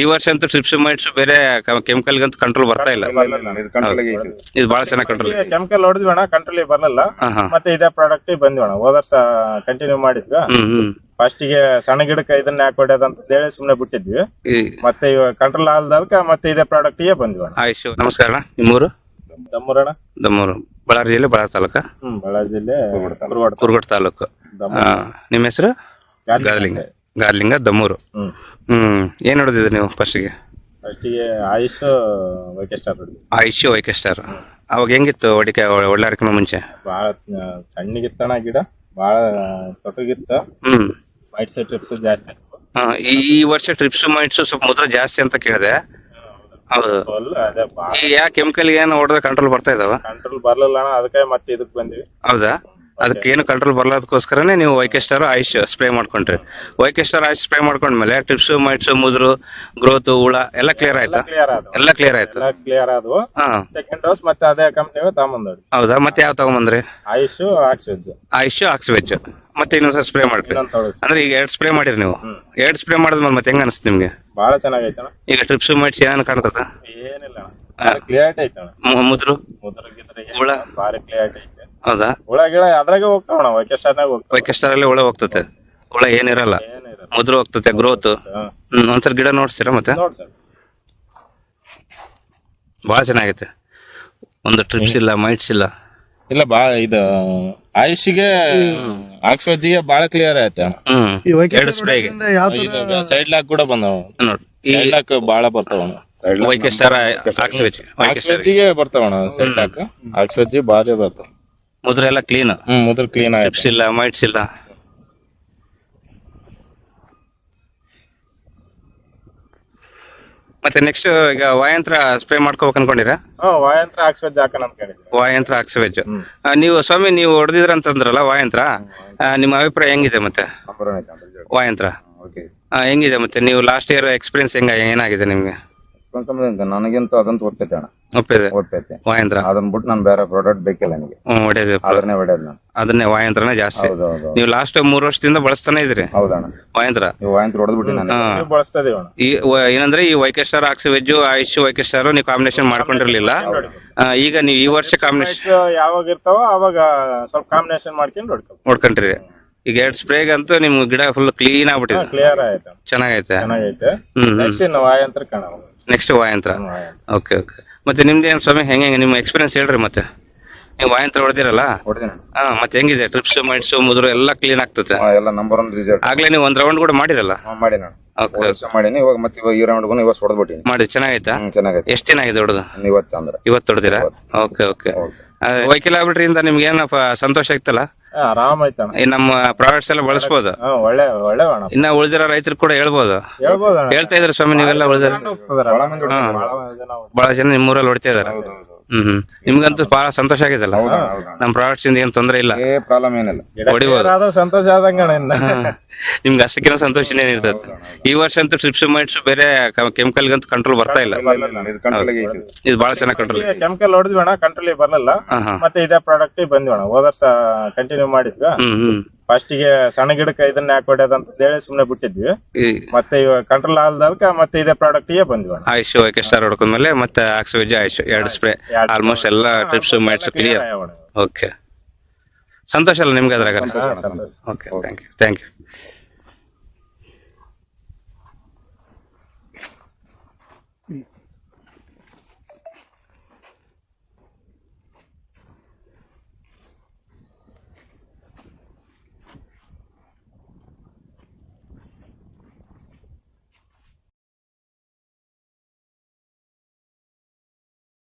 ಈ ವರ್ಷ ಅಂತೂ ಟ್ರಿಪ್ಸ್ ಮೈಟ್ಸ್ ಬೇರೆ ಕೆಮಿಕಲ್ ಗಂತ ಕಂಟ್ರೋಲ್ ಬರ್ತಾ ಇಲ್ಲ. ಇದು ಕಂಟ್ರೋಲ್ ಐತಿ ಇದು ಬಹಳ ಚೆನ್ನಾಗಿ ಕಂಟ್ರೋಲ್ ಕೆಮಿಕಲ್ ಹೊಡೆದ್ವಿ ಅಣ್ಣ ಕಂಟ್ರೋಲ್ ಬರಲ್ಲ ಮತ್ತೆ ಇದೇ ಪ್ರಾಡಕ್ಟ್ ಬಂದ್ವಿ ಅಣ್ಣ. ಹೋದ ವರ್ಷ ಕಂಟಿನ್ಯೂ ಮಾಡಿದ್ವಿ. ಹ್ಮ್ ಹ್ಮ್. ಫಸ್ಟ್ಗೆ ಸಣ್ಣ ಗಿಡಕ್ಕೆ ಇದನ್ನ ಯಾಕೆ ಹೊಡ್ಯೋದಂತ ಹೇಳಿ ಸುಮ್ನೆ ಬಿಟ್ಟಿದ್ವಿ. ಮತ್ತೆ ಇವಾಗ ಕಂಟ್ರೋಲ್ ಆಲ್ದಲ್ಕ ಮತ್ತೆ ಇದೇ ಪ್ರಾಡಕ್ಟ್ಗೆ ಬಂದ್ವಿ ಅಣ್ಣ. ಆಯುಷ್ ನಮಸ್ಕಾರ ಅಣ್ಣ. ನಿಮ್ಮೂರು? ದಮ್ಮೂರಣ ದಮ್ಮೂರು. ಬಳ್ಳಾರಿ ಜಿಲ್ಲೆ ಬಳ್ಳಾರಿ ತಾಲೂಕ? ಹ್ಮ್ ಬಳ್ಳಾರಿ ಜಿಲ್ಲೆ ಕುರ್ಗಡ್ ತಾಲೂಕು. ನಿಮ್ಮ ಹೆಸರು? ಗಾದಲಿಂಗ. ಗಾದಲಿಂಗ ದಮ್ಮೂರು. ಹ್ಮ್. ಹ್ಮ್. ಏನ್ ನೋಡಿದ್ರಿ ನೀವು ಫಸ್ಟಿಗೆ ಫಸ್ಟ್ಗೆ ಆಯುಷ್ ವೈಕೆಸ್ಟಾರ್ ಹೊಡ್ದ್ವಿ ಆಯುಷ್ ವೈಕೆ ಸ್ಟಾರ್ ಅವಾಗ ಹೆಂಗಿತ್ತು ಹೊಡಿಕೆ ಒಳ್ಳಾರಕ್ಕಿಂತ ಮುಂಚೆ? ಆ, ಸಣ್ಣಗಿತ್ತಣ ಗಿಡ ಬಾಳ ತೊಟಗಿತ್ತ ಹ್ಮ್. ವೈಟ್ ಸೈಡ್ ಟ್ರಿಪ್ಸ್ ಜಾಸ್ತಿ. ಆ, ಈ ಈ ವರ್ಷ ಟ್ರಿಪ್ಸ್ ಮೈಟ್ಸ್ ಸ್ವಲ್ಪ ಮೊದಲು ಜಾಸ್ತಿ ಅಂತ ಕೇಳಿದೆ. ಹೌದು. ಫುಲ್ ಅದೇ ಭಾಳ ಈ ಯಾ ಕೆಮಿಕಲ್ ಏನು ಹೊಡೆದ್ರೆ ಕಂಟ್ರೋಲ್ ಬರ್ತಾ ಇದಾವ? ಕಂಟ್ರೋಲ್ ಬರ್ಲಿಲ್ಲ ಅಣ್ಣ ಅದಕ್ಕೆ ಮತ್ತೆ ಇದಕ್ ಬಂದ್ವಿ. ಹೌದಾ? ಅದಕ್ಕೆ ಏನು ಕಂಟ್ರೋಲ್ ಬರ್ಲಾದಕ್ಕೋಸ್ಕರನೇ ನೀವು Y K star Ayush spray ಮಾಡ್ಕೊಂಡ್ರಿ. Y K star Ayush spray ಮಾಡ್ಕೊಂಡ್ಮೇಲೆ ಟಿಪ್ಸ್ ಮೈಟ್ಸ್ ಮುದ್ರು ಗ್ರೋತ್ ಹುಳ ಎಲ್ಲ ಕ್ಲಿಯರ್ ಆಯ್ತಾ? ಎಲ್ಲ ಕ್ಲಿಯರ್ ಆಯ್ತು? ಕ್ಲಿಯರ್ ಆದವು. ಸೆಕೆಂಡ್ ಡೋಸ್ ಮತ್ತೆ ಅದೇ ಕಂಪ್ನಿ ತಗೊಂಬಂದ್ರಿ ಹೌದಾ? ಮತ್ತೆ ಯಾವ ತಗೊಂಬಂದ್ರಿ? ಆಯುಷ್ ಆಕ್ಸಿವೆಜ್ ಆಯುಷ್ ಆಕ್ಸಿವೆಜ್ ಮತ್ತೆ ಇನ್ನೊಂದ್ಸಲ ಸ್ಪ್ರೇ ಮಾಡ್ರಿ. ಅಂದ್ರೆ ಈಗ ಎರಡು ಸ್ಪ್ರೇ ಮಾಡಿರಿ ನೀವು. ಎರಡು ಸ್ಪ್ರೇ ಮಾಡಿದ್ಮೇಲೆ ಮತ್ತೆ ಹೆಂಗ ಅನಿಸ್ತು ನಿಮ್ಗೆ? ಬಹಳ ಚೆನ್ನಾಗೈತಣ ಈಗ ಟ್ರಿಪ್ಸ್ ಮೈಟ್ಸ್ ಏನೇನು ಕಾಣ್ತದ? ಏನಿಲ್ಲ ಕ್ಲಿಯರ್ ಐತಣ ಮು- ಮುದ್ರು. ಹುಳ? ಭಾರಿ ಕ್ಲಿಯರ್ ಐತೆ ಹೌದಾ? ಹುಳ ಗಿಳ ಅದ್ರಾಗೆ ಹೋಗ್ತಾವಣ ವೈಕೆಸ್ಟಾರ್ನಾಗ ಹೋಗ್ತಾವ. ವೈಕೆಸ್ಟಾರ್ ಅಲ್ಲಿ ಹುಳ ಹೋಗ್ತತೆ. ಹುಳ ಏನಿರಲ್ಲ. ಏನಿರಲ್ಲ. ಮುದ್ರು ಹೋಗ್ತತೆ ಗ್ರೋತ್ ಹಾ. ಹ್ಮ್ ಒಂದ್ಸಲ ಗಿಡ ನೋಡ್ತೀರಾ ಮತ್ತೆ? ನೋಡ್ ಸರ್. ಬಹಳ ಚೆನ್ನಾಗೈತೆ. ಒಂದು ಟ್ರಿಪ್ಸ್ ಇಲ್ಲ ಮೈಟ್ಸ್ ಇಲ್ಲ. ಇಲ್ಲ ಬಾ ಇದು ಆಯುಷಿಗೆ ಆಕ್ಸ್ಫರ್ಜಿಗೆ ಬಾಳ ಕ್ಲಿಯರ್ ಆಯ್ತು. ಹ್ಮ್. ಎರಡು ಸ್ಪ್ರೇಗೆ ಸೈಡ್ ಲಾಕ್ ಕೂಡ ಬಂದವ. ನೋಡಿ ಈ ಸೈಡ್ ಲಾಕ್ ಬಾಳ ಬರ್ತಾವಣ ವೈಕೆಸ್ಟಾರ್ ಆಕ್ಸಿವೆಜ್ ಆಕ್ಸ್ಫರ್ಜಿಗೆ ಬರ್ತಾವಣ ಸೈಡ್ ಲಾಕ್ ಆಕ್ಸ್ಫರ್ಜಿ ಬಾರಿ ಬರ್ತಾವ. ಮುದ್ರ ಎಲ್ಲ ಕ್ಲೀನ್ ಹ್ಮ್ ಮುದ್ರ ಕ್ಲೀನ್ ಆಯ್ತು. ಇಲ್ಲ ಮೈಟ್ಸ್ ಇಲ್ಲ. ಮತ್ತೆ ನೆಕ್ಸ್ಟ್ ಈಗ ವಾಯಂತ್ರ ಸ್ಪ್ರೇ ಮಾಡ್ಕೋಬೇಕು ಅನ್ಕೊಂಡಿರಾ? ಹ್ಮ್ ವಾಯಂತ್ರ ಆಕ್ಸ್ಫರ್ಜಿ ಹಾಕೋಣ ಅನ್ಕೊಂಡಿದ್ವಿ ವಾಯಂತ್ರ ಆಕ್ಸಿವೆಜ್ ಹ್ಮ್. ನೀವು ಸ್ವಾಮಿ ನೀವು ಹೊಡೆದಿದ್ರ ಅಂತಂದ್ರಲ್ಲ ವಾಯಂತ್ರ ಆ, ನಿಮ್ಮ ಅಭಿಪ್ರಾಯ ಹೆಂಗಿದೆ ಮತ್ತೆ? ನಂಬರ್ ವಾಯಂತ್ರ. ಓಕೆ. ಆ, ಹೆಂಗಿದೆ ಮತ್ತೆ? ನೀವು ಲಾಸ್ಟ್ ಇಯರ್ ಎಕ್ಸ್ಪೀರಿಯನ್ಸ್ ಹೆಂಗ ಏನಾಗಿದೆ ನಿಮ್ಗೆ? ನನಗಂತೂ ಅದಂತ ಒಪ್ಪೈತೆ ಅಣ್ಣ. ಒಪ್ಪಿದೆ? ಒಪ್ಪೈತೆ ವಾಯಂತ್ರ? ಅದನ್ನ ಬಿಟ್ಟು ನಾನು ಬೇರೆ ಪ್ರಾಡಕ್ಟ್ ಬೇಕಿಲ್ಲ ನನಗೆ ಹ್ಮ್ ಅದನ್ನೇ ಹೊಡೆಯೋದು ನಾನು. ಅದನ್ನೇ ವಾಯಂತ್ರನೇ ಜಾಸ್ತಿ. ಹೌದು ಹೌದು ನೀವು ಲಾಸ್ಟ್ ಮೂರು ವರ್ಷದಿಂದ ಬಳಸ್ತಾನೆ ಇದ್ರಿ ಹೌದಣ್ಣ. ವಾಯಂತ್ರ? ನೀವು ವಾಯಂತ್ರ ಹೊಡೆದ್ಬಿಟ್ಟು ನಾನು ಹಾ. ಅಣ್ಣ. ಈ ವ- ಏನಂದ್ರೆ ಈ ವೈಕೆಸ್ಟಾರ್ ಆಕ್ಸಿವೆಜ್ ಆಯುಷ್ ವೈಕೆಸ್ಟಾರ್ ನೀವು ಕಾಂಬಿನೇಷನ್ ಮಾಡ್ಕೊಂಡಿರ್ಲಿಲ್ಲ. ಆ, ಈಗ ನೀವು ಈ ವರ್ಷ ಕಾಂಬಿನೇಷನ್ ಯಾವಾಗ ಇರ್ತಾವ ಅವಾಗ ಸ್ವಲ್ಪ ಕಾಂಬಿನೇಷನ್ ಮಾಡ್ಕೊಂಡು ಹೊಡ್ಕೊ ನೋಡ್ಕೊಂಡ್ರಿ ಈಗ ಎರಡ್ ಸ್ಪ್ರೇಗ್ ಅಂತೂ ನಿಮ್ ಗಿಡ ಫುಲ್ ಕ್ಲೀನ್ ಆಗ್ಬಿಟ್ಟಿದೆ. ಕ್ಲಿಯರ್ ಆಯ್ತು. ಚೆನ್ನಾಗೈತೆ? ಚೆನ್ನಾಗೈತೆ. ಹ್ಮ್ ಹ್ಮ್. ವಾಯಂತ್ರ ಕಾಣ ನೆಕ್ಸ್ಟ್ ವಾಯಂತ್ರ. ಓಕೆ ಓಕೆ ಮತ್ತೆ ಏನು ಸ್ವಾಮಿ ಹೆಂಗೆ ಹೆಂಗೆ ನಿಮ್ಮ ಎಕ್ಸ್ಪೀರಿಯನ್ಸ್ ಹೇಳ್ರಿ ಮತ್ತೆ. ನೀವು ವಾಯಂತ್ರ ಹೊಡೆದಿರಲ್ಲ? ಹಾ ಮತ್ತೆ ಹೆಂಗಿದೆ? ಟ್ರಿಪ್ಸ್ ಮೈಟ್ಸ್ ಮುದ್ರು ಎಲ್ಲ ಕ್ಲೀನ್ ಆಗ್ತದೆ ಎಲ್ಲ ನಂಬರ್ ಒನ್ ರಿಸಲ್ಟ್ ಆಗ್ಲೇ ನೀವು ಒಂದು ರೌಂಡ್ ಕೂಡ ಮಾಡಿರಲ್ಲ ಮಾಡಿ ನಾನು. ಓಕೆ ಮಾಡೀನಿ ಇವಾಗ ಮತ್ತೆ ಇವಾಗ ಈ ರೌಂಡ್ ಇವತ್ತು ಹೊಡೆದ್ಬಿಟ್ಟಿನಿ. ಮಾಡಿ ಚೆನ್ನಾಗೈತಾ? ಚೆನ್ನಾಗೈತೆ. ಎಷ್ಟು ಚೆನ್ನಾಗಿದೆ ಹೊಡೆದು? ಇವತ್ತು ಅಂದ್ರೆ. ಇವತ್ತು ಹೊಡೆದಿರಾ? ಓಕೆ ಓಕೆ ವೈಕಲ್ ಆಗ್ಬಿಟ್ರಿಂದ ನಿಮ್ಗೆ ಏನಪ್ಪ ಸಂತೋಷ ಆಗ್ತಲ್ಲ? ಆರಾಮ ಈ ನಮ್ಮ ಪ್ರಾಡಕ್ಟ್ಸ್ ಎಲ್ಲ ಬಳಸ್ಬೋದು? ಹಾ ಒಳ್ಳೆ ಒಳ್ಳೆ ಅಣ್ಣ. ಇನ್ನ ಉಳಿದಿರೋ ರೈತರು ಕೂಡ ಹೇಳ್ಬೋದು? ಹೇಳ್ತಾ ಇದ್ರ ಸ್ವಾಮಿ ನೀವೆಲ್ಲ ಉಳಿದ ಬಹಳ ಮಂದಿ. ಜನ ಬಹಳ ಜನ ನಿಮ್ಮೂರಲ್ಲಿ ಹೊಡಿತಾ ಇದಾರೆ ಹೌದು, ಹೌದು. ಹ್ಮ್ ಹ್ಮ್. ನಿಮ್ಗಂತೂ ಬಹಳ ಸಂತೋಷ ಆಗಿದೆಲ್ಲ? ನಮ್ ಪ್ರಾಡಕ್ಟ್ಸ್ ಇಂದ ಏನ್ ತೊಂದ್ರೆ ಇಲ್ಲ. ಏ ಪ್ರಾಬ್ಲಮ್ ಏನಿಲ್ಲ. ಹೊಡಿಬೋದು. ಆದ್ರೆ ಸಂತೋಷ ಆದಂಗ ನಿಮ್ಗೆ ಅಷ್ಟಕ್ಕಿಂತ ಸಂತೋಷನೇ ಇರ್ತದೆ? ಈ ವರ್ಷ ಅಂತೂ ಟ್ರಿಪ್ಸ್ ಮೈಟ್ಸ್ ಬೇರೆ ಕೆಮಿಕಲ್ ಗಂತೂ ಕಂಟ್ರೋಲ್ ಬರ್ತಾ ಇಲ್ಲ. ಇಲ್ಲ, ಇಲ್ಲ, ಇಲ್ಲ, ಇದು ಕಂಟ್ರೋಲ್ ಐತಿ ಇದು ಬಹಳ ಚೆನ್ನಾಗಿ ಕಂಟ್ರೋಲ್ ಕೆಮಿಕಲ್ ಹೊಡೆದ್ವಿ ಅಣ್ಣ ಕಂಟ್ರೋಲ್ ಬರ್ಲಿಲ್ಲ. ಹಾ ಹಾ. ಮತ್ತೆ ಇದೇ ಪ್ರಾಡಕ್ಟ್ ಬಂದ್ವಿ ಅಣ್ಣ. ಹೋದ ವರ್ಷ ಕಂಟಿನ್ಯೂ ಮಾಡಿದ್ವಿ. ಹ್ಮ್ ಹ್ಮ್. ಫಸ್ಟ್ಗೆ ಸಣ್ಣ ಗಿಡಕ್ಕೆ ಇದನ್ನ ಯಾಕೆ ಅಂತ ಹೇಳಿ ಸುಮ್ನೆ ಬಿಟ್ಟಿದ್ವಿ. ಮತ್ತೆ ಇವಾಗ ಕಂಟ್ರೋಲ್ ಆಲ್ದಲ್ಕ ಮತ್ತೆ ಇದೇ ಪ್ರಾಡಕ್ಟ್ಗೆ ಬಂದ್ವಿ ಆಯುಷ್ ವೈಕೆ ಸ್ಟಾರ್ ಹೊಡ್ಕೊಂಡ್ಮೇಲೆ ಮತ್ತೆ ಆಕ್ಸಿವಿಜ್ ಆಯುಷ್. ಎರಡು ಸ್ಪ್ರೇ ಆಲ್ಮೋಸ್ಟ್ ಎಲ್ಲ ಟ್ರಿಪ್ಸ್ ಮೈಟ್ಸ್ ಕ್ಲಿಯರ್ ಓಕೆ ಸಂತೋಷ ಅಲ್ಲ ನಿಮ್ಗೆ ಅದ್ರಾಗ okay thank you thank you